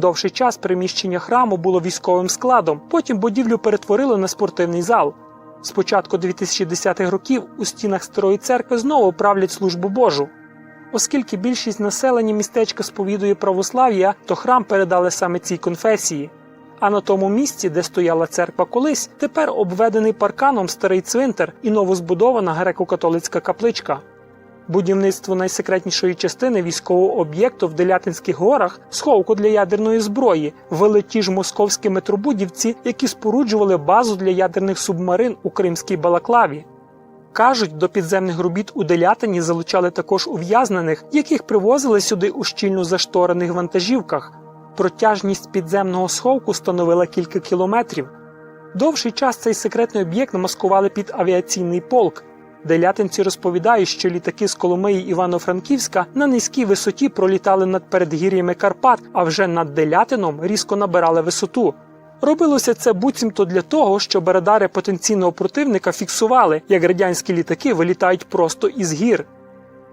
Довший час приміщення храму було військовим складом, потім будівлю перетворили на спортивний зал. З початку 2010-х років у стінах старої церкви знову правлять службу Божу. Оскільки більшість населення містечка сповідує православ'я, то храм передали саме цій конфесії. А на тому місці, де стояла церква колись, тепер обведений парканом старий цвинтар і новозбудована греко-католицька капличка. Будівництво найсекретнішої частини військового об'єкту в Делятинських горах, сховку для ядерної зброї, вели ті ж московські метробудівці, які споруджували базу для ядерних субмарин у Кримській Балаклаві. Кажуть, до підземних робіт у Делятині залучали також ув'язнених, яких привозили сюди у щільно зашторених вантажівках. Протяжність підземного сховку становила кілька кілометрів. Довший час цей секретний об'єкт маскували під авіаційний полк. Делятинці розповідають, що літаки з Коломиї Івано-Франківська на низькій висоті пролітали над передгір'ями Карпат, а вже над Делятином різко набирали висоту. Робилося це буцімто для того, щоб радари потенційного противника фіксували, як радянські літаки вилітають просто із гір.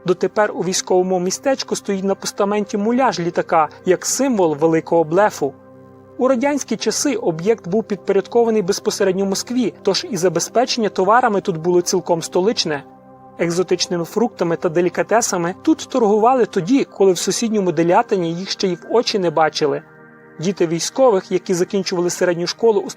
Дотепер у військовому містечку стоїть на постаменті муляж літака як символ великого блефу. У радянські часи об'єкт був підпорядкований безпосередньо Москві, тож і забезпечення товарами тут було цілком столичне. Екзотичними фруктами та делікатесами тут торгували тоді, коли в сусідньому делятині їх ще й в очі не бачили. Діти військових, які закінчували середню школу у